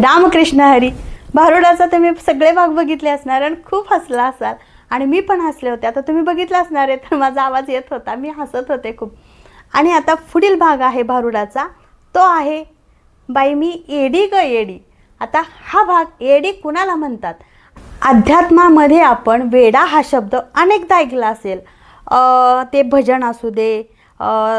रामकृष्ण हरी. भारुडाचा तुम्ही सगळे भाग बघितले असणार आणि खूप हसला असाल. आणि मी पण हसले होते. आता तुम्ही बघितलं असणार आहे तर माझा आवाज येत होता. मी हसत होते खूप. आणि आता पुढील भाग आहे भारुडाचा. तो आहे बाई मी एडी ग एडी. आता हा भाग एडी कुणाला म्हणतात? अध्यात्मामध्ये आपण वेडा हा शब्द अनेकदा ऐकला असेल. ते भजन असू दे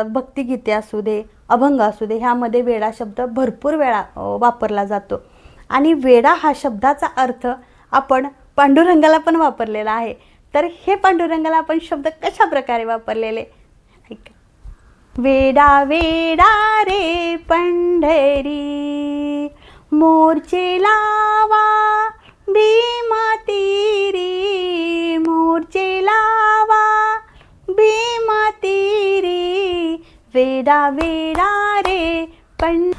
भक्तिगीते असू दे अभंग असू दे ह्यामध्ये वेडा शब्द भरपूर वेळा वापरला जातो. आणि वेडा हा शब्दाचा अर्थ आपण पांडुरंगाला पण वापरलेला आहे. तर हे पांडुरंगाला आपण शब्द कशा प्रकारे वापरलेले? ऐका. वेडा वेडा रे पंढरी मोर्चे लावा भीमा तीरी मोर्चे लावा भीमा तीरी. वेडा वेडा रे पण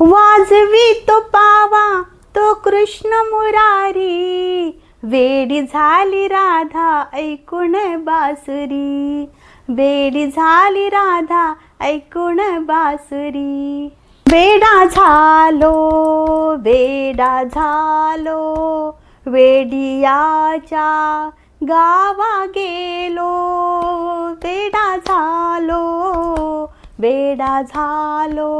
वाजवी तो पावा तो कृष्ण मुरारी वेडी झाली राधा ऐकून बासुरी. वेडी झाली राधा ऐकून बासुरी. वेडा झालो वेडा झालो वेडियाच्या गावा गेलो. वेडा झालो वेडा झालो.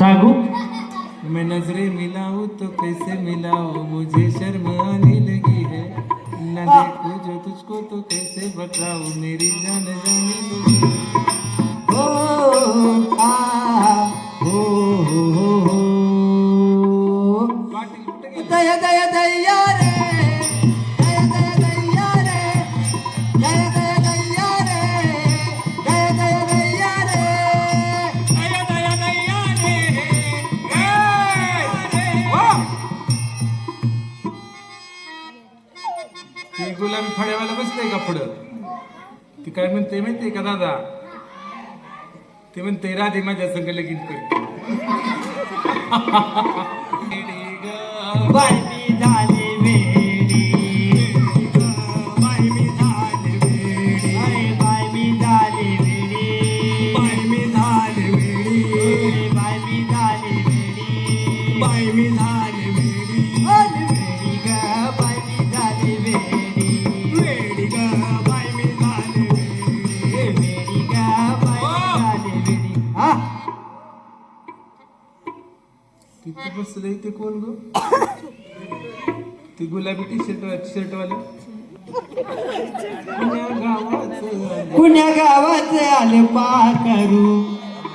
सागू? मैं नजरे मिलाऊ तो कैसे मिलाओ मुझे शर्म आने लगी है। न देखो जो तुझको तो कैसे बताओ मेरी जान जाने लगी म्हणते माहितीये का दादा? ते म्हणते राधे माझ्या संग लगीन करते झाली. गुलाबी टी शर्ट शर्ट वाले पुण्या गावाचं कुण्या गावात आलं पाखरू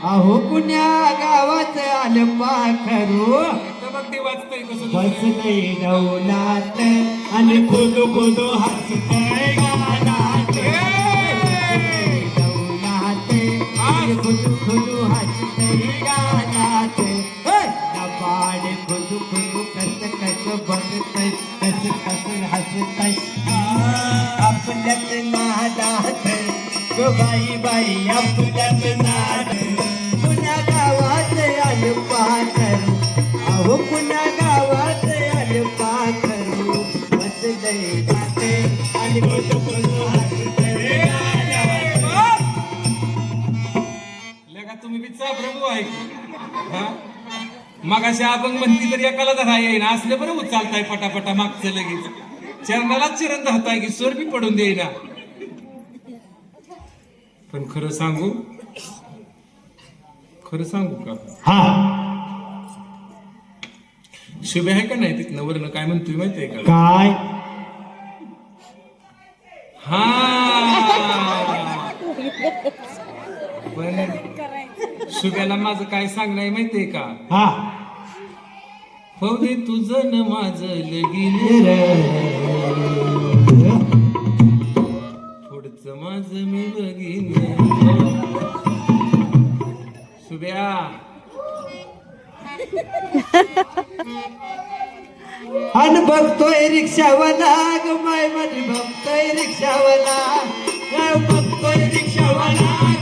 अहो कुण्या गावात आलं पाखरू मग ते वाचतंय कसं आणि खुद खुद हसतंय नवलात आणि खुद खुद हसतंय खुद आपल्यात नादात गो बाई बाई आपल्यात नाद गावात अहो गावात जाते आणि तुम्ही बिचा प्रभू आहे. मग अशा अभंग म्हणती तर एकाला धरा येईना. असले बरं उचालताय पटापटा मागचं लगेच. चरणालाच चरण धरताय की स्वर बी पडून देईना. पण खरं सांगू? खरं सांगू का? हा. शुभे आहे का नाही तिथनं वरनं? काय म्हणतोय माहितीये का? काय? हा. पण शुभ्याला माझं काय सांगणं आहे माहितीये का? हा. हो दे तुझं न माझं लगीन. अन बघतोय रिक्षावाला ग माय माझी बघतोय रिक्षावाला. बघतोय रिक्षावाला.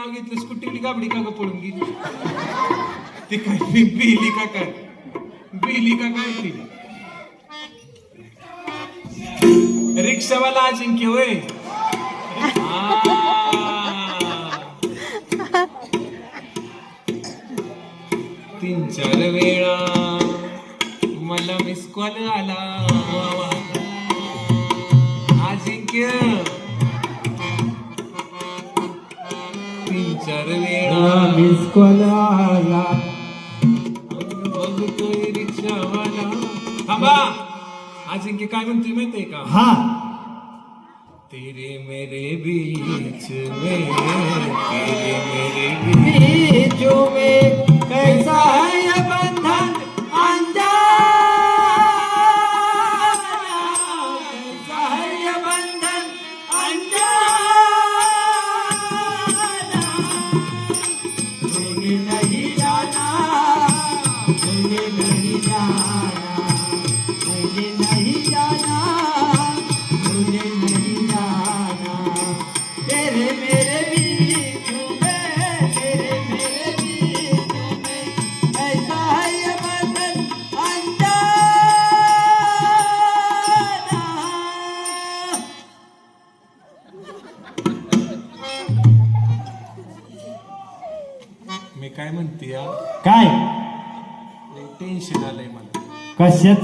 नाव घेतलं स्कूटीली गाबडी का ग पळून गेली? ती काय बिली का काय? बिली का काय ती? रिक्षावाला अजिंक्य होय. तीन चार वेळा मला मिस कॉल आला. अजिंक्य. तीन चार वेळा मिस कॉल आला बघतोय रिक्षावाला. थांबा. अजिंक्य काय म्हणतोय माहितीये का? हा. तेरे मेरे बीच में तेरे मेरे बीचों में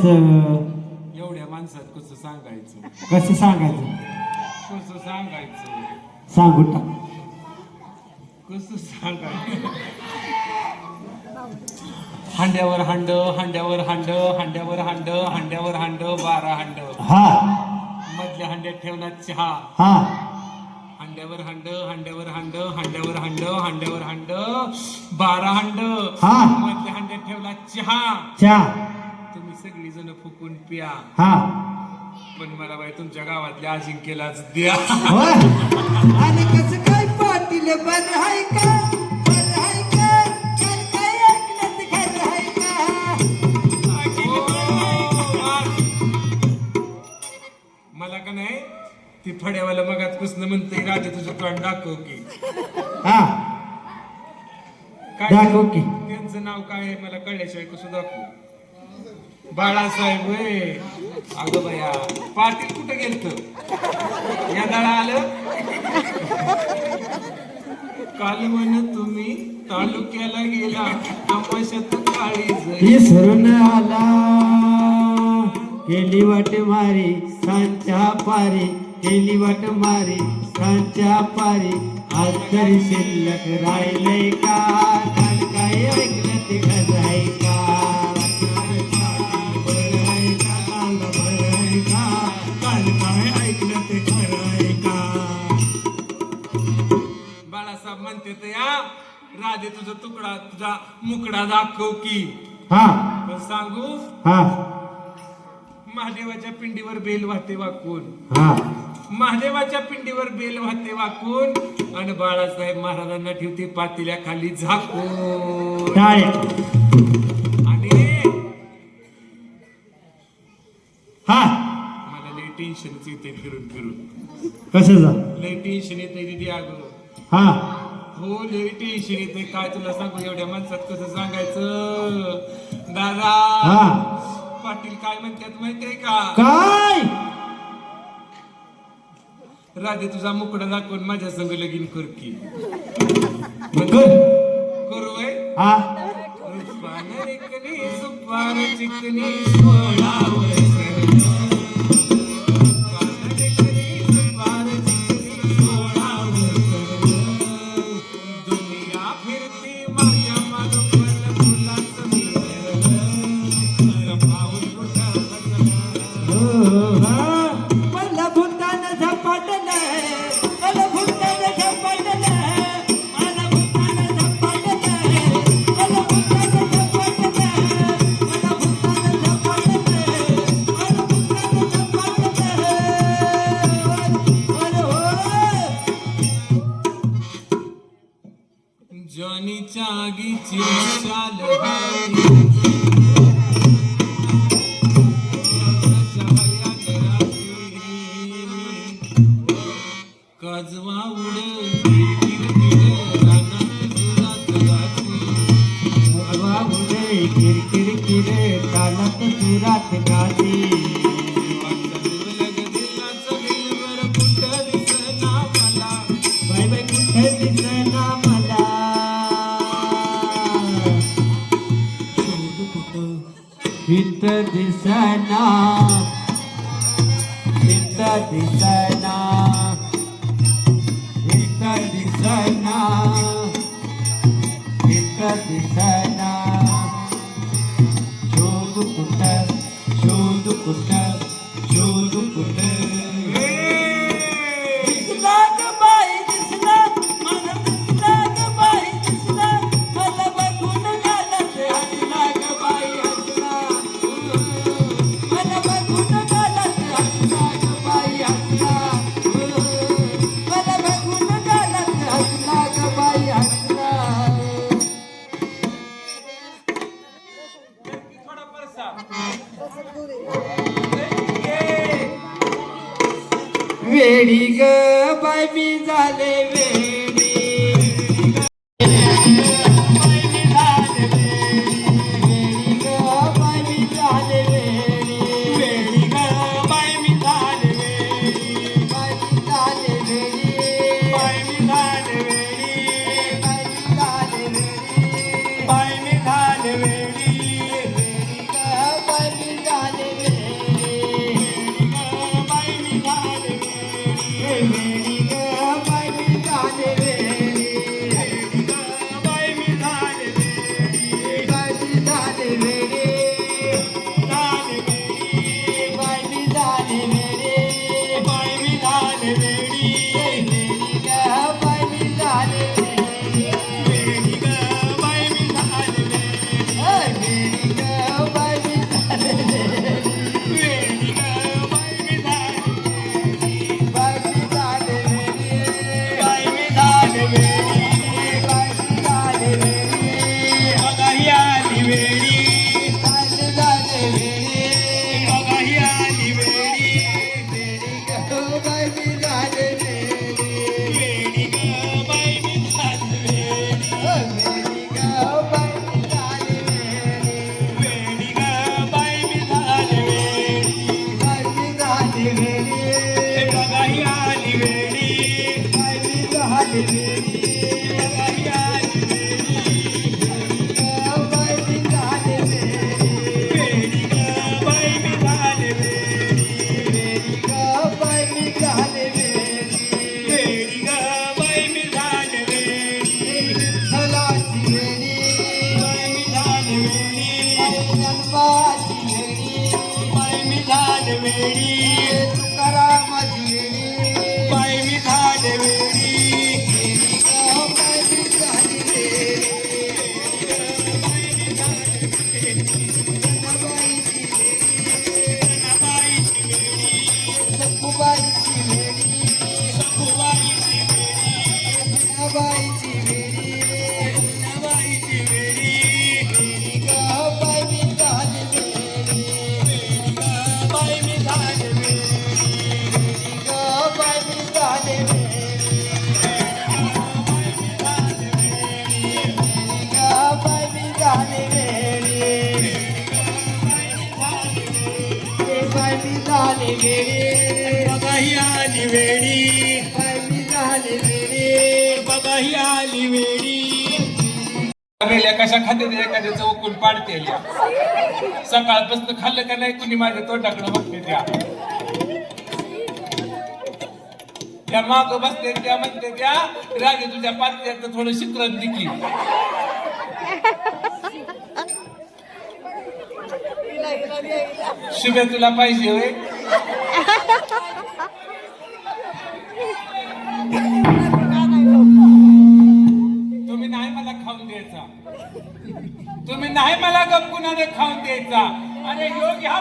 कशाच एवढ्या माणसात कसं सांगायचं? कसं सांगायचं? कसं सांगायचं? सांगू टाक. कसं सांगायचं? हांड्यावर हांड हांड्यावर हांड हांड्यावर हांड हांड्यावर हांड बारा हांड. हा. मधल्या हांड्यात ठेवला चहा. हा. हांड्यावर हांड हांड्यावर हांड हांड्यावर हांड हांड्यावर हांड बारा हांड. हा. मधल्या हांड्यात ठेवला चहा. चहा. सगळी जण फुकून प्या. हा. पण मला बाई तुमच्या गावातल्या अजिंक्यलाच द्या. होय. आणि कसं काय पाटील बरं आहे का? बरं आहे का? काल काय ऐकलं ते खरं आहे का मला का नाही ती फड्यावाला मगातपासून म्हणते राजा तुझं तोंड दाखव की. हा. काय दाखव की. त्यांचं नाव काय आहे मला कळल्याशिवाय कसं दाखवू? बाळासाहेब अगं बया पाटील कुठं गेलत? या दळा आलं? काल म्हण तुम्ही तालुक्याला गेला तमाशात काळी विसरून आला केली वाट मारी सांच्या पारी केली वाट मारी सांच्या पारी. आज तरी शिल्लक राहिले का? काय ऐकलं म्हणते तर या राधे तुझा तुकडा तुझा मुकडा दाखव की. हा. पण सांगू? हा. महादेवाच्या पिंडीवर बेल वाहते वाकून. हा. महादेवाच्या पिंडीवर बेल वाहते वाकून. आणि बाळासाहेब महाराजांना ठेवते पातेल्या खाली झाकून. आणि हा. मला लय टेन्शनच येते फिरून फिरून. कसं जा लय टेन्शन येते दिदी अगं. हा. हो लय टेन्शन येते काय तुला सांगू एवढ्या माणसात कसं सांगायचं? दादा! पाटील काय म्हणतात माहितीये का? काय? राधे तुझा मुकडा दाखवून माझ्या संग लगीन कर की. कर. वय? हा. रुपान चिकनी सोळावर बाय बाय कुठे दिसना मला शोध कुठं इथं दिसना इथं दिसना इथं दिसना वेडी ग बाई मी झाले वेडी वेडी बघाही आली मी झाले वेडी. बघाही आली वेडी. मेल्या कशा खाते एखाद्याचं उकून पाडते सकाळपासून खाल्लं का नाही कुणी माझ्या तोंडाकडे बघते त्या. त्या माग बसते त्या म्हणते त्या राजे तुझ्या पात्यात थोडं शिकरण दिली शुभे तुला पाहिजे होय? तुम्ही नाही मला खाऊन द्यायचा. तुम्ही नाही मला गपकुनाने खाऊन द्यायचा. अरे योग ह्या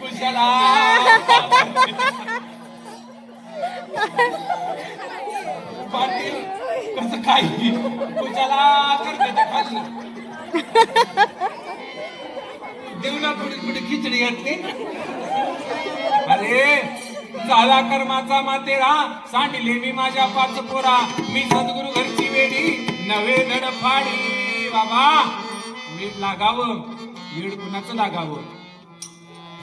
कुशाला. पाटील कसं काय? कुशाला करते खाल्लं. देवला थोडी थोडी खिचडी घातली. अरे झाला कर्माचा मातेरा सांडले मी माझ्या पाच पोरा. मी सद्गुरु घरची वेडी नवे धड फाडी. बाबा वीड लागावं वीड कुणाचं लागावं?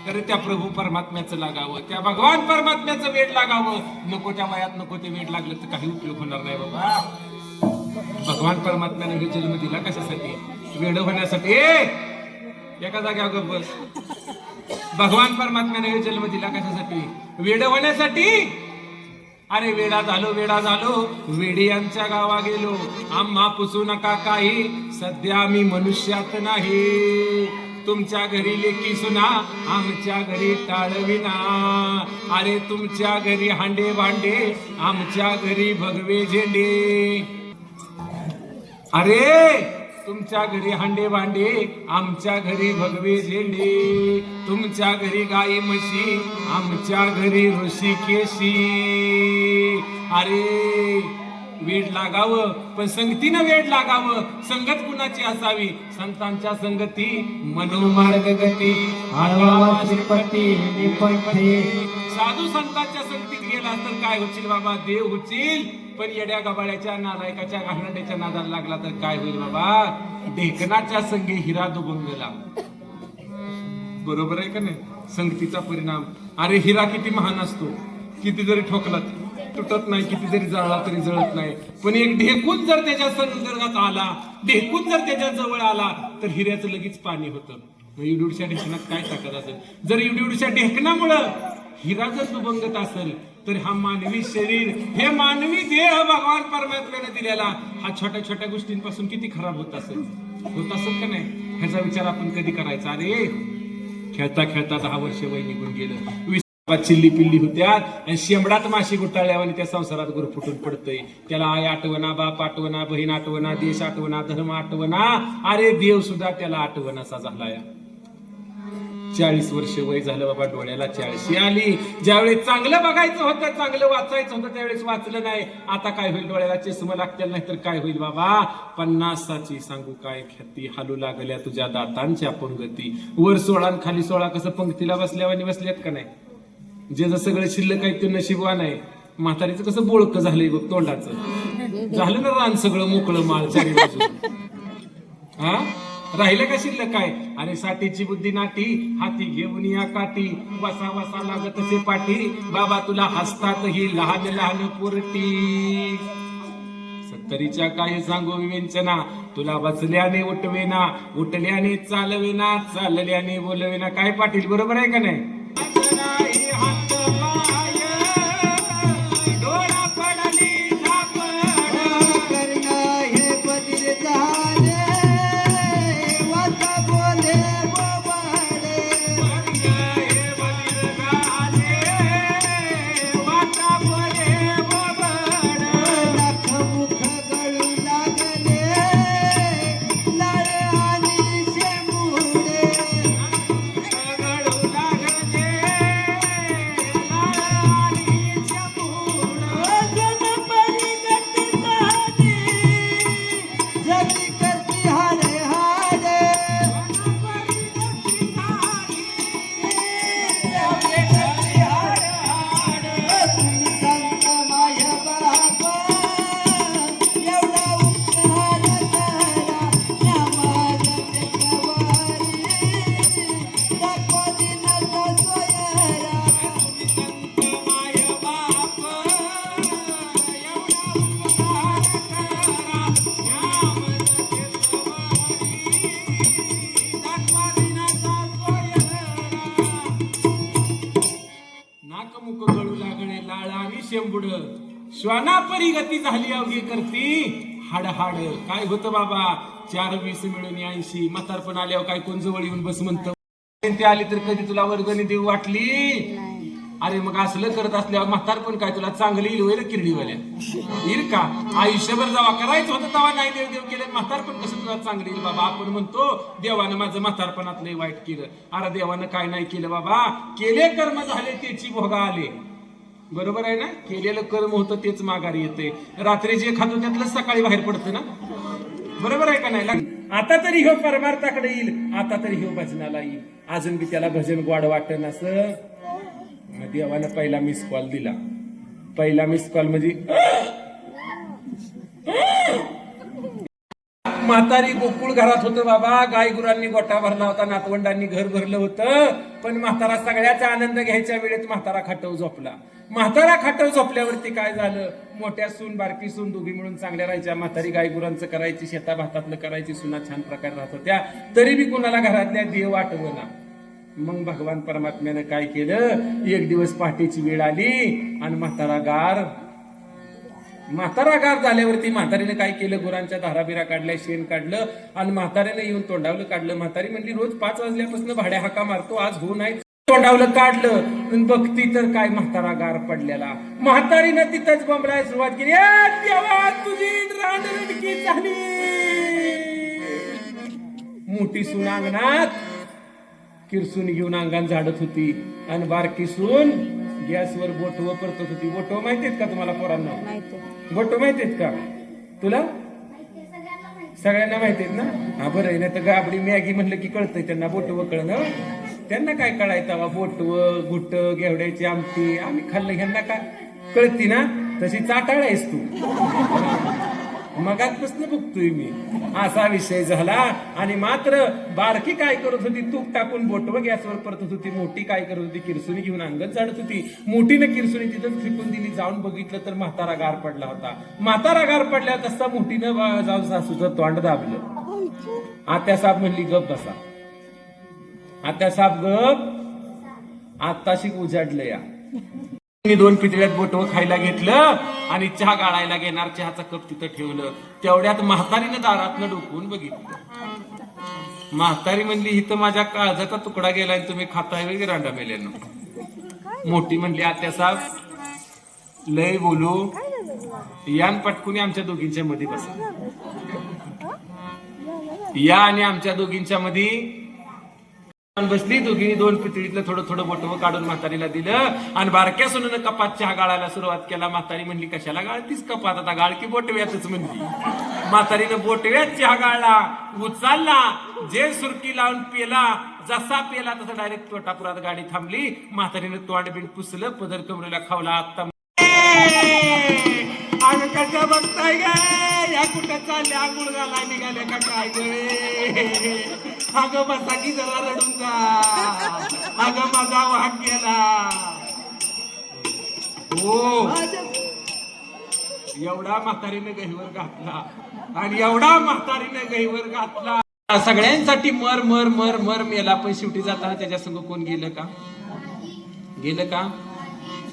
तर त्या प्रभू परमात्म्याचं लागावं त्या भगवान परमात्म्याचं वेड लागावं. नको त्या वयात नको ते वेड लागलं तर काही उपयोग होणार नाही बाबा. भगवान परमात्म्याने हे जन्म दिला कशासाठी? वेळ होण्यासाठी. एका जाग्यावर गप्प बस. भगवान परमात्म्याने जन्म दिला कशासाठी? वेड होण्यासाठी? अरे वेडा झालो वेडा झालो. वेडी यांच्या गावा गेलो. आम्हा पुसू नका काही. सध्या मी मनुष्यात नाही. तुमच्या घरी लेकी सुना आमच्या घरी टाळविना. अरे तुमच्या घरी हांडे भांडे आमच्या घरी भगवे झेंडे. अरे! तुमच्या घरी हांडे भांडे आमच्या घरी भगवे झेंडे. तुमच्या घरी गाई म्हशी आमच्या घरी ऋषिकेशी अरे वेड लागावं पण संगतीनं वेड लागावं संगत कुणाची असावी? संतांच्या संगती मनोमार्ग गती. साधू संतांच्या संगतीत गेला तर काय होतील बाबा? देव होतील पण येड्या गबाळ्याच्या नालायकाच्या घाणड्याच्या नादाला लागला तर काय होईल बाबा? ढेकणाच्या संगे हिरा दुबंगला बरोबर आहे का नाही? संगतीचा परिणाम. अरे हिरा किती महान असतो. किती जरी ठोकला तुटत नाही किती जरी जळला तरी जळत नाही. पण एक ढेकून जर त्याच्या संदर्भात आला ढेकून जर त्याच्याजवळ आला तर हिऱ्याचं लगेच पाणी होतं. मग इवडीवडच्या ढेकणात काय ताकद असेल? जर इवडीवडच्या ढेकणामुळं हिरा जर दुभंगत असेल तर हा मानवी शरीर हे मानवी देह भगवान परमात्म्याने दिलेला हा छोट्या छोट्या गोष्टींपासून किती खराब होत असेल? होत असेल का नाही? ह्याचा विचार आपण कधी करायचा? अरे खेळता खेळता दहा वर्ष वय निघून गेलं. चिल्ली पिल्ली होत्या आणि शेंबडात माशी गुटाळल्यावर त्या संसारात गुरु फुटून पडतोय. त्याला आई आठवणा बाप आठवणा बहीण आठवणा देश आठवणा धर्म आठवणा. अरे देव सुद्धा त्याला आठवणासा झालाय. चाळीस वर्ष वय झालं बाबा डोळ्याला चाळीशी आली. ज्यावेळी चांगलं बघायचं होतं चांगलं वाचायचं होतं त्यावेळेस वाचलं नाही. आता काय होईल? डोळ्याला चष्मा लागतील नाही तर काय होईल बाबा? पन्नासाची सांगू काय ख्याती? हालू लागल्या तुझ्या दातांच्या पंगती. वर सोळा खाली सोळा कसं पंक्तीला बसल्यावानी बसल्यात का नाही? जे जसं सगळं शिल्लक आहे ते नशिबवान आहे. म्हातारीचं कसं बोळक झालंय बघ तोंडाचं. झालं ना रान सगळं मोकळं माळ चारी बाजू हा? राहिलं का शिल्लक काय? अरे साठीची बुद्धी नाटी हाती घेऊन या काठी. वसा वसा लागत असे पाठी. बाबा तुला हसतात ही लहान लहान पुरटी. सत्तरीच्या काही सांगू विवेचना. तुला बसल्याने उठवेना उठल्याने चालवेना चालल्याने बोलवेना. काय पाटील बरोबर आहे का नाही? आणि शेंबुड श्वाना परी गती झाली अवघी करती. हाड हाड काय होतं बाबा? चार वीस मिळून ऐंशी. म्हातारपण आल्यावर काय कोण जवळ येऊन बस म्हणतं? ते आली तर कधी तुला वर्गणी देऊ वाटली? अरे मग असलं करत असल्यावर म्हातारपण काय तुला चांगली येईल होईल किरडीवाल्या येईल का? आयुष्यभर जेव्हा करायचं होतं तेव्हा नाही देव देव केलं. म्हातारपण कसं तुला चांगलं येईल बाबा? आपण म्हणतो देवानं माझं म्हातारपणात लय वाईट केलं. अरे देवानं काय नाही केलं बाबा? केले कर्म झाले त्याची भोगा आले. बरोबर आहे ना? केलेलं कर्म होतं तेच माघारी येते रात्री जे खातो त्यातलं सकाळी बाहेर पडतं ना? बरोबर आहे का नाही? लाग- आता तरी ह्यो परमार्थाकडे येईल. आता तरी ह्यो भजनाला येईल. अजून बी त्याला भजन गोड वाटत असं? देवानं पहिला मिस कॉल दिला. पहिला मिस कॉल म्हणजे म्हातारी गोकुळ घरात होतं बाबा. गाय गुरांनी गोठा भरला होता नातवंडांनी घर भरलं होतं. पण म्हातारा सगळ्याचा आनंद घ्यायच्या वेळेत म्हातारा खाटव झोपला. म्हातारा खाटव झोपल्यावरती काय झालं? मोठ्या सून बारकी सून दोघी मिळून चांगल्या राहायच्या. म्हातारी गाय गुरांचं करायची शेता भातातलं करायची सुना छान प्रकारे राहत होत्या. तरी बी कुणाला घरातल्या देव आठवला मग भगवान परमात्म्यानं काय केलं? एक दिवस पहाटेची वेळ आली आणि म्हातारा गार म्हातारा गार झाल्यावरती म्हातारीने काय केलं? गुरांच्या धाराबिरा काढल्या शेण काढलं आणि म्हातारीने येऊन तोंडावलं काढलं. म्हातारी म्हणली रोज पाच वाजल्यापासून भाड्या हाका मारतो आज हो नाही. तोंडावलं काढलं बघती तर काय म्हातारा गार पडलेला. म्हातारीनं तिथंच बंबराय सुरुवात केली. देवा तुझी रांडरडकी झाली. मोठी सून अंगणात किरसून घेऊन अंगण झाडत होती आणि बारकी सून गॅसवर बोटव परतत होती बोटव माहितीत का तुम्हाला पोरांना? बोटव माहितीत का? तुला? सगळ्यांना माहितीत ना? हा बरं आहे. नाही तर गाबडी मॅगी म्हणलं की कळतंय त्यांना बोटव कळणं त्यांना काय कळायचं बोटव गुट घेवड्याची आमटी आम्ही खाल्लं ह्यांना काय? कळती ना? तशी चाटाळ आहेस तू. मगातपासून बघतोय मी. असा विषय झाला. आणि मात्र बारकी काय करत होती? तूप टाकून बोटव गॅसवर परतत होती. मोठी काय करत होती? किरसुनी घेऊन अंगण चाडत होती. मोठीनं किरसुनी तिथं फिकून दिली. जाऊन बघितलं तर म्हातारा गार पडला होता. म्हातारा गार पडल्या तसा मोठीनं जाऊन सासूचं तोंड दाबलं. आत्या साहेब म्हणली गप बसा. आत्या साहेब गप. आत्ताशी उजाडलं या. मी दोन पितळ्यात बोट खायला घेतलं आणि चहा गाळायला घेणार चहाचा कप तिथं ठेवलं. तेवढ्यात म्हातारीनं दारातनं डोकवून बघितलं. म्हातारी म्हणली हिथं माझ्या काळजाचा तुकडा गेला आणि तुम्ही खाताय वगैरे रांडा मेल्यानं. मोठी म्हणली आत्या साहेब लय बोलू. यान पटकुनी आमच्या दोघींच्या मध्ये बसा. या आणि आमच्या दोघींच्या मध्ये बसली दोघींनी दोन पितळीतलं थोडं थोडं बोटवं काढून म्हातारीला दिलं. आणि बारक्या सोनं कपात चहा गाळायला सुरुवात केला. म्हातारी म्हणली कशाला गाळतीस कपात? आता गाळ की बोटव्यातच म्हणली. म्हातारीनं बोटव्यात चहा गाळला उचलला जे सुरकी लावून पेला जसा पेला तसा डायरेक्ट तोटापुरात गाडी थांबली. म्हातारीनं तोंड बिंड पुसलं पदर कमरेला खावला आता कशा बघताय गे? या कुठं चालल्या? आंघोळ घालाय निघाल्या का काय अग बसा की जरा रडून जा. अग माझा वाघ गेला. हो. एवढा म्हातारीने गहीवर घातला आणि एवढा म्हातारीने गहीवर घातला. सगळ्यांसाठी मर मर मर मर मेला. पण शेवटी जाताना त्याच्या संग कोण गेलं का? गेलं का?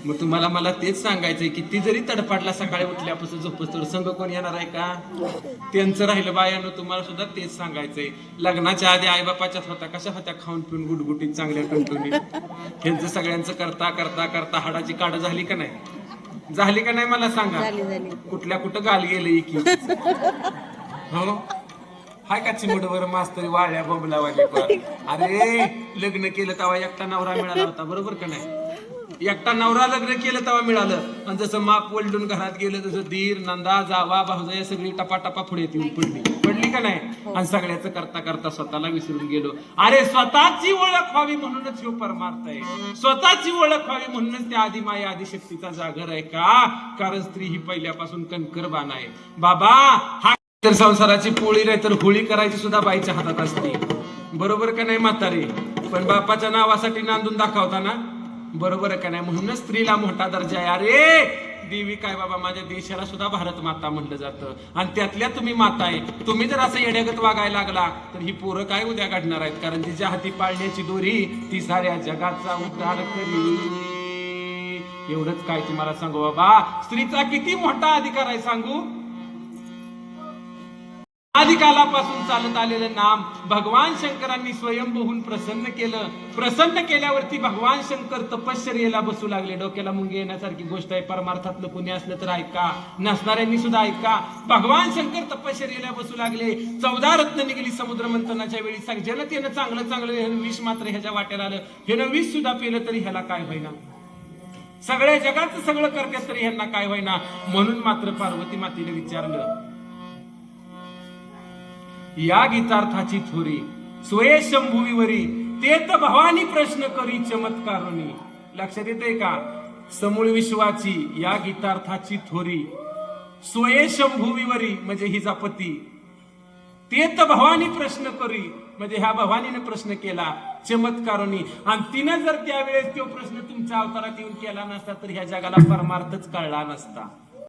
मग तुम्हाला मला तेच सांगायचंय की ती जरी तडपाडला सकाळी उठल्यापासून झोपस तर संघ कोण येणार आहे का? त्यांचं राहिलं बायानं तुम्हाला सुद्धा तेच सांगायचंय. लग्नाच्या आधी आईबापाच्यात होता कशा होत्या खाऊन पिऊन गुटगुटीत चांगल्या टणटणीत? ह्यांचं सगळ्यांचं करता करता करता हाडाची काढ झाली का नाही? झाली का नाही मला सांगा? कुठल्या कुठं गाल गेलं की? हो? हाय का चिमडवर मास्तरी वाळ्या बोबलावाले पण. अरे लग्न केलं तेव्हा एकटा नवरा मिळाला होता बरोबर का नाही? एकटा नवरा लग्न केलं तेव्हा मिळालं. आणि जसं माप वलडून घरात गेलं तसं धीर नंदा जावा भाऊजा सगळी टपा टपा पुढे येऊन पडली पडली का नाही? आणि सगळ्याचं करता करता स्वतःला विसरून गेलो. अरे स्वतःची ओळख व्हावी म्हणूनच ह्यो परमार्थ आहे. स्वतःची ओळख व्हावी म्हणूनच त्या आधी माया आधी शक्तीचा जागर आहे का? कारण स्त्री ही पहिल्यापासून कणकर बाण आहे. बाबा हा तर संसाराची पोळी नाही तर होळी करायची सुद्धा बाईच्या हातात असते. बरोबर का नाही म्हातारे? पण बापाच्या नावासाठी नांदून दाखवता ना बरोबर का नाही? म्हणूनच स्त्रीला मोठा दर्जा आहे. अरे देवी काय बाबा माझ्या देशाला सुद्धा भारत माता म्हणलं जातं. आणि त्यातल्या तुम्ही माता आहे. तुम्ही जर असं येड्यागत वागायला लागला तर ही पोरं काय उद्या काढणार आहेत? कारण तिच्या हाती पाळण्याची दोरी ती साऱ्या जगाचा उद्धार करी एवढंच काय तुम्हाला सांगू बाबा? स्त्रीचा किती मोठा अधिकार आहे सांगू? आदिकालापासून चालत आलेलं नाम भगवान शंकरांनी स्वयंभूहून प्रसन्न केलं. प्रसन्न केल्यावरती भगवान शंकर तपश्चर्येला बसू लागले. डोक्याला मुंगे येण्यासारखी गोष्ट आहे. परमार्थातलं कुणी असलं तर ऐका. नसणाऱ्यांनी सुद्धा ऐका. भगवान शंकर तपश्चर्येला बसू लागले. चौदा रत्न निघाली समुद्र मंथनाच्या वेळी. सांग जनतेनं चांगलं चांगलं. विष मात्र ह्याच्या वाट्याला आलं. ह्यानं विष सुद्धा पेलं तरी ह्याला काय होईना? सगळ्या जगाचं सगळं करते तरी ह्यांना काय होईना? म्हणून मात्र पार्वती मातेने विचारलं या गीतार्थाची थोरी. स्वये शंभुवीवरी ते तर भवानी प्रश्न करी चमत्कारुनी. लक्षात येते का? समूळ विश्वाची या गीतार्थाची थोरी. स्वये शंभुवीवरी म्हणजे हिचा पती. ते तर भवानी प्रश्न करी म्हणजे ह्या भवानीने प्रश्न केला चमत्कारुनी. आणि तिनं जर त्यावेळेस तो प्रश्न तुमच्या अवतारात येऊन केला नसता तर ह्या जगाला परमार्थच कळला नसता.